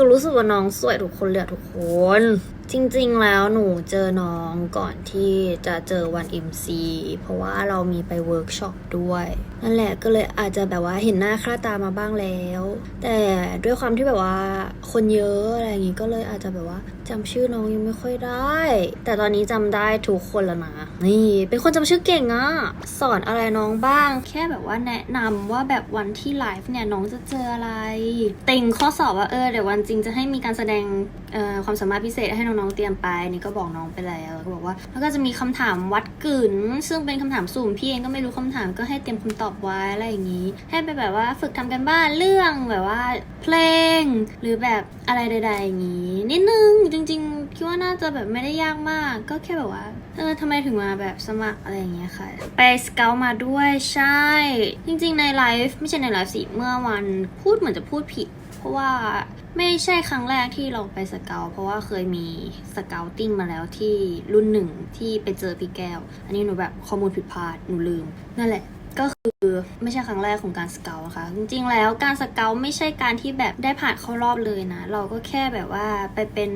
คือรู้สึกว่าน้องสวยทุกคนเลยทุกคน จริงๆ แล้วหนูเจอน้องก่อนที่จะเจอวัน MC เพราะว่าเรามีไปเวิร์กช็อปด้วย นั่นแหละก็เลยอาจจะแบบว่าเห็นหน้าค่าตามาบ้างแล้ว แต่ด้วยความที่แบบว่าคนเยอะอะไรอย่างงี้ก็เลยอาจจะแบบว่าจำชื่อน้องยังไม่ค่อยได้ แต่ตอนนี้จำได้ทุกคนแล้วนะนี่ เป็นคนจำชื่อเก่งอะสอนอะไรน้องบ้าง แค่แบบว่าแนะนำว่าแบบวันที่ไลฟ์เนี่ยน้องจะเจออะไรต็งข้อสอบว่าเออเดี๋ยววันจริงจะให้มีการแสดงความสามารถพิเศษให้น้องๆเตรียมไปนี่ก็บอกน้องไปแล้วก็บอกว่า แล้วก็จะมีคำถามวัดกึ๋นซึ่งเป็นคำถามสุ่มพี่เองก็ไม่รู้คำถามก็ให้เตรียมคำตอบไว้อะไรอย่างนี้ ให้ไปแบบว่าฝึกทำกันบ้านเรื่องแบบว่า เพลง หรือแบบอะไรใด ๆ อย่างนี้นิดนึงจริง ๆ คิดว่าน่าจะแบบไม่ได้ยากมาก ก็แค่แบบว่าเออทำไมถึงมาแบบสมัครอะไรอย่างเงี้ยค่ะ ไปสเกลมาด้วยใช่ จริง ๆ ในไลฟ์ไม่ใช่ในไลฟ์สิเมื่อวันพูดเหมือนจะพูดผิด เพราะว่า ไม่ใช่ครั้งแรกที่เราไปสเกลเพราะว่าเคยมีสเกลติ้งมาแล้วที่รุ่นหนึ่งที่ไปเจอพี่แก้ว อันนี้หนูแบบข้อมูลผิดพลาดหนูลืม นั่นแหละ ก็คือไม่ใช่ครั้งแรกของการสเกลนะคะจริงๆแล้วการสเกลไม่ใช่การที่แบบได้ผ่านเข้ารอบเลยนะ เราก็แค่แบบว่าไปเป็น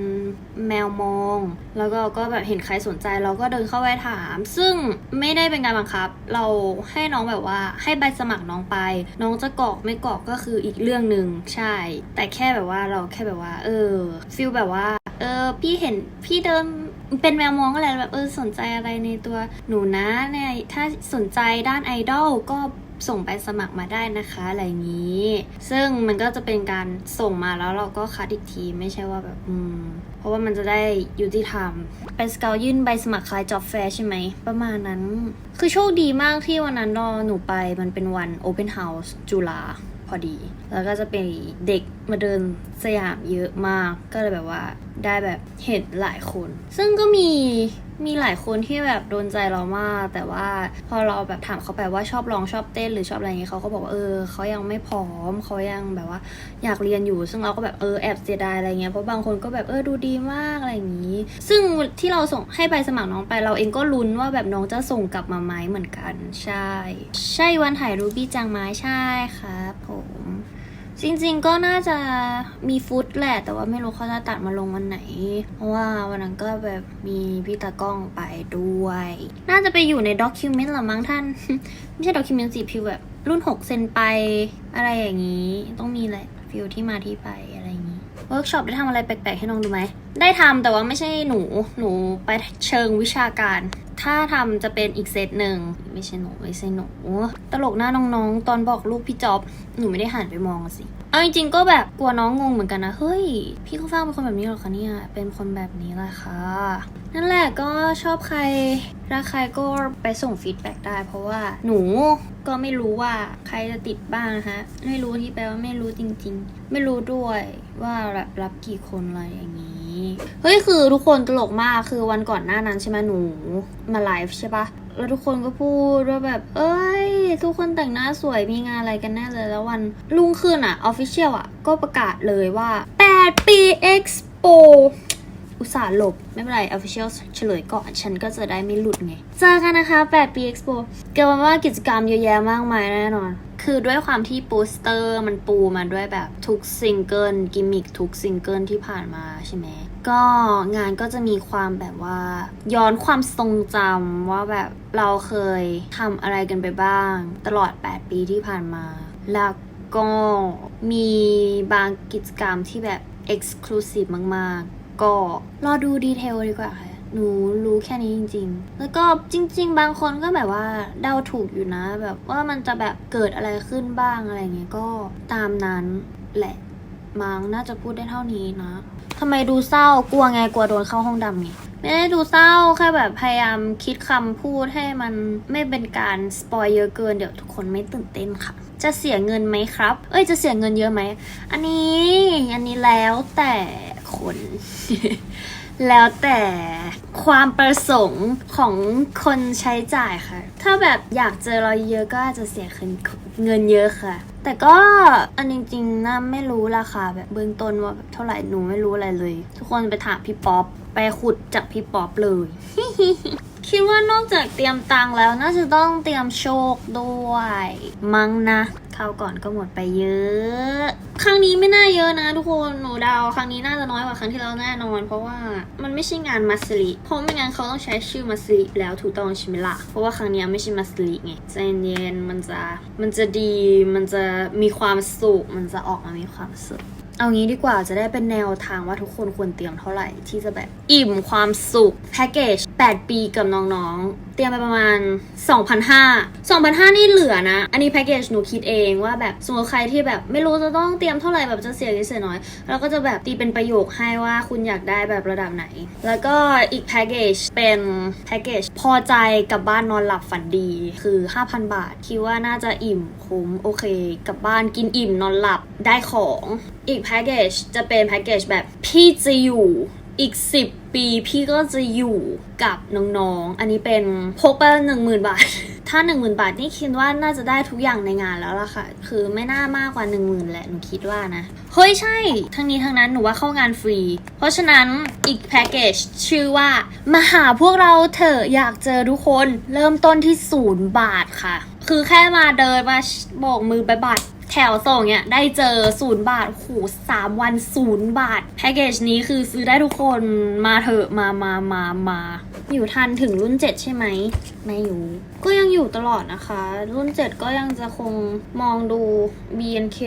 แมวมอง แล้วก็ก็แบบเห็นใครสนใจเราก็เดินเข้าไปถาม ซึ่งไม่ได้เป็นการบังคับ เราให้น้องแบบว่าให้ใบสมัครน้องไป น้องจะกรอกไม่กรอกก็คืออีกเรื่องหนึ่งใช่ แต่แค่แบบว่าเราแค่แบบว่า เออฟิลแบบว่าเออพี่เห็นพี่เดิน เป็นแมวมองอะไรแบบเออสนใจอะไรในตัวหนูนะเนี่ยถ้าสนใจด้านไอดอลก็ส่งไปสมัครมาได้นะคะอะไรอย่างนี้ ซึ่งมันก็จะเป็นการส่งมาแล้วเราก็คัดอีกทีไม่ใช่ว่าแบบอืม เพราะว่ามันจะได้ยุติธรรมไปสเกลยื่นใบสมัครคลายจ็อบแฟร์ใช่ไหม ประมาณนั้น คือโชคดีมากที่วันนั้นรอหนูไปมันเป็นวัน Open House จุฬาพอดี แล้วก็จะเป็นเด็กมาเดินสยามเยอะมาก ก็เลยแบบว่าได้แบบเห็นหลายคน ซึ่งก็มีมีหลายคนที่แบบโดนใจเรามาก แต่ว่าพอเราแบบถามเขาไปว่าชอบร้องชอบเต้นหรือชอบอะไรเงี้ยเขาก็บอกว่าเออเขายังไม่พร้อมเขายังแบบว่า อยากเรียนอยู่ ซึ่งเราก็แบบเออแอบเสียดายอะไรเงี้ยเพราะบางคนก็แบบเออดูดีมากอะไรอย่างนี้ ซึ่งที่เราส่งให้ใบสมัครน้องไปเราเองก็ลุ้นว่าแบบน้องจะส่งกลับมาไหมเหมือนกัน ใช่ ใช่วันถ่ายรูปบี้จังไหมใช่ครับผม จริงๆก็น่าจะมีฟุตแหละ แต่ว่าไม่รู้เขาจะตัดมาลงวันไหน เพราะว่าวันนั้นก็แบบมีพี่ตากล้องไปด้วย น่าจะไปอยู่ในด็อกิวเมนต์หรอมั้งท่าน ไม่ใช่ด็อกิวเมนต์สิพิวแบบรุ่น 6 เซนไปอะไรอย่างนี้ ต้องมีแหละฟิลที่มาที่ไปอะไร เวิร์กช็อปได้ทำอะไรแปลกๆ ให้น้องดูไหม ได้ทำแต่ว่าไม่ใช่หนู หนูไปเชิงวิชาการ ถ้าทำจะเป็นอีกเซตหนึ่ง ไม่ใช่หนู ไม่ใช่หนู ตลกหน้าน้องๆ ตอนบอกลูกพี่จ๊อบ หนูไม่ได้หันไปมองสิ เอาจริงๆก็แบบกลัวน้องงงเหมือนกันนะเฮ้ย พี่เขาฟังเป็นคนแบบนี้หรอคะเนี่ยเป็นคนแบบนี้แหละค่ะ นั่นแหละก็ชอบใครรักใครก็ไปส่งฟีดแบ็กได้เพราะว่าหนูก็ไม่รู้ว่าใครจะติดบ้างนะคะ ไม่รู้ที่แปลว่าไม่รู้จริง ๆ ไม่รู้ด้วยว่าแบบรับกี่คนอะไรอย่างนี้ เฮ้ยคือทุกคนตลกมากคือวันก่อนหน้านั้นใช่ไหมหนูมาไลฟ์ใช่ปะ แล้วทุกคนก็พูดว่าแบบ เอ้ย ทุกคนแต่งหน้าสวยมีงานอะไรกันแน่เลยแล้ววันรุ่งขึ้นอะออฟฟิเชียลอะก็ประกาศเลยว่า 8 ปี Expo อุตส่าห์หลบ ไม่เป็นไร Official เฉลยก่อนฉันก็จะได้ไม่หลุดไง เจอกันนะคะ 8 ปี Expo เกี่ยวกับว่ากิจกรรมเยอะแยะมากมายแน่นอน คือด้วยความที่โปสเตอร์มันปูมาด้วยแบบทุกซิงเกิลกิมมิคทุกซิงเกิลที่ผ่านมาใช่ไหม ก็งานก็จะมีความแบบว่า ย้อนความทรงจำว่าแบบเราเคยทำอะไรกันไปบ้าง ตลอด 8 ปีที่ผ่านมา แล้วก็มีบางกิจกรรมที่แบบ Exclusive มากๆ ก็รอดูดีเทลดีกว่าค่ะหนูรู้แค่นี้จริง ๆ แล้วก็จริง ๆ บางคนก็แบบว่าเดาถูกอยู่นะ แบบว่ามันจะแบบเกิดอะไรขึ้นบ้างอะไรเงี้ยก็ตามนั้นแหละมั้งน่าจะพูดได้เท่านี้นะ ทำไมดูเศร้ากลัวไงกลัวโดนเข้าห้องดำไงไม่ได้ดูเศร้าแค่แบบพยายามคิดคำพูดให้มันไม่เป็นการสปอยเยอะเกินเดี๋ยวทุกคนไม่ตื่นเต้นค่ะ จะเสียเงินไหมครับ เอ้ยจะเสียเงินเยอะไหมอันนี้อันนี้แล้วแต่คน แล้วแต่ความประสงค์ของคนใช้จ่ายค่ะ ถ้าแบบอยากเจอเราเยอะก็อาจจะเสียเงินเยอะค่ะ แต่ก็อันจริงๆน่าไม่รู้ราคาแบบเบื้องต้นว่าเท่าไหร่หนูไม่รู้อะไรเลย ทุกคนไปถามพี่ป๊อปไปขุดจากพี่ป๊อปเลย คิดว่านอกจากเตรียมตังค์แล้วน่าจะต้องเตรียมโชคด้วย มั้งนะาก่อนก็หมดไปเยอะ ครั้งนี้ไม่น่าเยอะนะทุกคนหนูเดาครั้งนี้น่าจะน้อยกว่าครั้งที่เราแน่นอน เพราะว่ามันไม่ใช่งานมัสลิเพราะไม่งั้นเขาต้องใช้ชื่อมัสลิแล้วถูกต้องชิมิล่ะเพราะว่าครั้งนี้ไม่ใช่มัสลิไงใจเย็นมันจะมันจะดีมันจะมีความสุขมันจะออกมามีความสุขเอางี้ดีกว่าจะได้เป็นแนวทางว่าทุกคนควรเตรียมเท่าไหร่ที่จะแบบอิ่มความสุขแพ็กเกจ8 ปีกับน้องๆ เตรียมไปประมาณ 2,500 2,500 นี่เหลือนะ อันนี้แพ็กเกจหนูคิดเองว่าแบบสมมติใครที่แบบไม่รู้จะต้องเตรียมเท่าไหร่แบบจะเสียเงินเสียน้อย เราก็จะแบบตีเป็นประโยคให้ว่าคุณอยากได้แบบระดับไหน แล้วก็อีกแพ็กเกจเป็นแพ็กเกจพอใจกับบ้านนอนหลับฝันดีคือ 5,000 บาท คิดว่าน่าจะอิ่มคุ้มโอเคกับบ้านกินอิ่มนอนหลับได้ของ อีกแพ็กเกจจะเป็นแพ็กเกจแบบพี่จะอยู่ อีก 10 ปีพี่ก็จะอยู่กับน้องๆ อันนี้เป็นพกไปหนึ่งหมื่นบาท ถ้าหนึ่งหมื่นบาทนี่คิดว่าน่าจะได้ทุกอย่างในงานแล้วล่ะค่ะ คือไม่น่ามากกว่าหนึ่งหมื่นแหละ หนูคิดว่านะ เฮ้ยใช่ ทั้งนี้ทั้งนั้นหนูว่าเข้างานฟรี เพราะฉะนั้นอีกแพ็กเกจชื่อว่า มาหาพวกเราเถอะอยากเจอทุกคน เริ่มต้นที่ศูนย์บาทค่ะ คือแค่มาเดินมาโบกมือบายบาย แถวส่งเนี่ยได้เจอศูนย์บาทโหสามวันศูนย์บาท แพ็กเกจนี้คือซื้อได้ทุกคนมาเถอะมามามามาอยู่ทันถึงรุ่นเจ็ดใช่ไหมไม่อยู่ ก็ยังอยู่ตลอดนะคะ รุ่นเจ็ดก็ยังจะคงมองดู BNK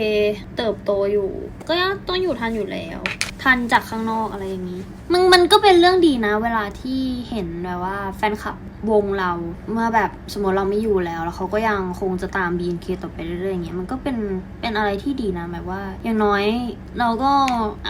เติบโตอยู่ ก็ยังต้องอยู่ทันอยู่แล้ว ทันจากข้างนอกอะไรอย่างนี้ มันมันก็เป็นเรื่องดีนะ เวลาที่เห็นแบบว่าแฟนคลับวงเราเมื่อแบบสมมติเราไม่อยู่แล้ว แล้วเขาก็ยังคงจะตาม BNK ต่อไปเรื่อยๆอย่างเงี้ยมันก็เป็นเป็นอะไรที่ดีนะแบบว่า อย่างน้อยเราก็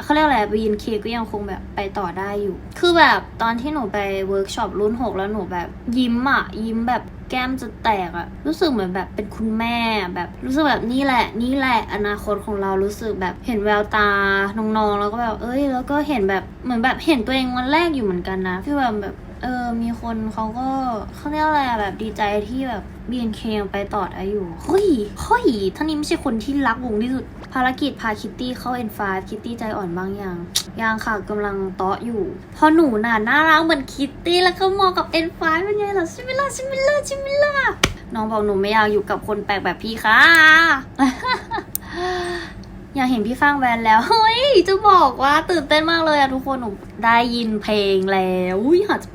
เขาเรียกอะไร BNK ก็ยังคงแบบไปต่อได้อยู่ คือแบบตอนที่หนูไปเวิร์กช็อปรุ่น 6 แล้วหนูแบบยิ้มอะยิ้มแบบ แก้มจะแตกอะรู้สึกเหมือนแบบเป็นคุณแม่แบบรู้สึกแบบนี่แหละ นี่แหละอนาคตของเรารู้สึกแบบเห็นแววตาน้องๆแล้วก็แบบเอ้ย แล้วก็เห็นแบบเหมือนแบบเห็นตัวเองวันแรกอยู่เหมือนกันนะพี่แบบแบบเออมีคนเขาก็เขาเรียกอะไรแบบดีใจที่แบบ BNK ยังไปต่อได้อยู่เฮ้ยเฮ้ยท่านนี้ไม่ใช่คนที่รักวงที่สุด ภารกิจพาคิตตี้เข้าเอ็นฟาคิตตี้ใจอ่อนบ้างยัง ยังค่ะกำลังเตาะอยู่ พอหนูน่ะน่ารักเหมือนคิตตี้แล้วก็มองกับเอ็นฟาเป็นไงล่ะชิมิล่าชิมิล่าชิมิล่าน้องบอกหนูไม่อยากอยู่กับคนแปลกแบบพี่ค่ะ อยากเห็นพี่ฟางแวนแล้ว เฮ้ย จะบอกว่าตื่นเต้นมากเลยอะทุกคนหนูได้ยินเพลงแล้วอุ้ยหาจะ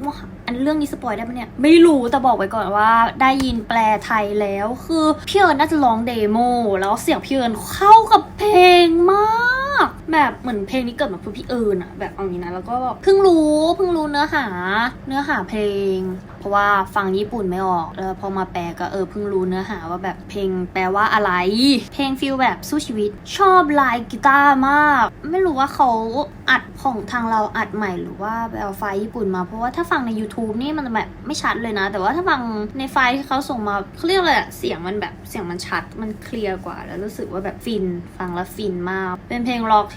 อันเรื่องนี้สปอยได้ปะเนี่ย ไม่รู้แต่บอกไว้ก่อนว่าได้ยินแปลไทยแล้ว คือพี่เอิญน่าจะร้องเดโมแล้วเสียงพี่เอิญเข้ากับเพลงมาก แบบเหมือนเพลงนี้เกิดมาเพื่อพี่เอิญอะแบบเอางี้นะแล้วก็เพิ่งรู้เพิ่งรู้เนื้อหา เนื้อหาเพลง เพราะว่าฟังญี่ปุ่นไม่ออกแล้วพอมาแปลก็เออเพิ่งรู้เนื้อหาว่าแบบเพลงแปลว่าอะไร เพลงฟิลแบบสู้ชีวิต ชอบลายกีตาร์มาก ไม่รู้ว่าเขาอัดของทางเราอัดใหม่หรือว่าเอาไฟญี่ปุ่นมาเพราะว่าถ้าฟังใน YouTube นี่มันแบบไม่ชัดเลยนะ แต่ว่าถ้าฟังในไฟที่เขาส่งมาเขาเรียกอะไรเสียงมันแบบเสียงมันชัดมันเคลียร์กว่า แล้วรู้สึกว่าแบบฟินฟังแล้วฟินมาก เป็นเพลงร็อกท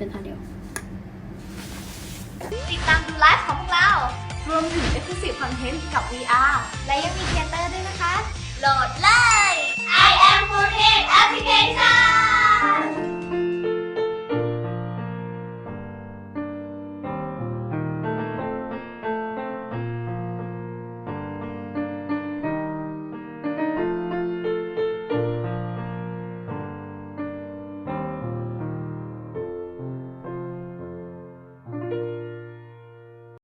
ป็นท่าเดียว ติดตามดูไลฟ์ของพวกเรา รวมถึง Exclusive Content กับ VR และยังมีเทเตอร์ด้วยนะคะ โหลดเลย I am for it Application